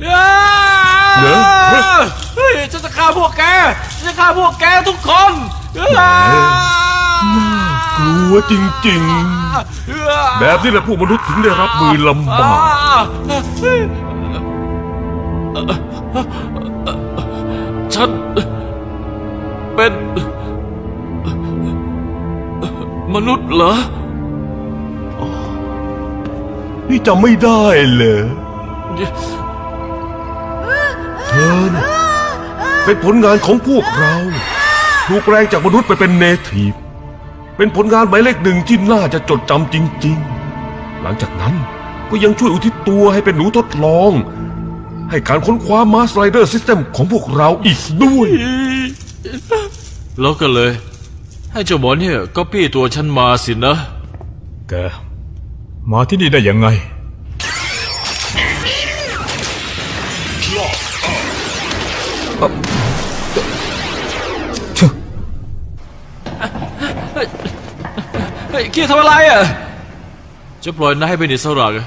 เหรอเฮ้ยฉันจะฆ่าพวกแกฉันจะฆ่าพวกแกทุกคนอ้ากลัวจริงๆ แบบนี้แหละพวกมนุษย์ถึงได้รับมือลำบาก ฉันเป็น มนุษย์เหรอ นี่จำไม่ได้เลย ธอน่ะเป็นผลงานของพวกเรา ถูกแปลงจากมนุษย์ไปเป็นเนทีฟเป็นผลงานหมายเลขหนึ่งที่น่าจะจดจำจริง ๆ หลังจากนั้นก็ยังช่วยอุทิศตัวให้เป็นหนูทดลอง ให้การค้นคว้ามาสไลเดอร์ซิสเต็มของพวกเราอีกด้วย แล้วก็เลย ให้เจ้าหมอเนี่ยก็ปี้ตัวฉันมาสินะ แก มาที่นี่ได้ยังไง เฮ้ยเกียร์ทำอะไรอะ จะปล่อยนายให้เป็นอิสระเหรอ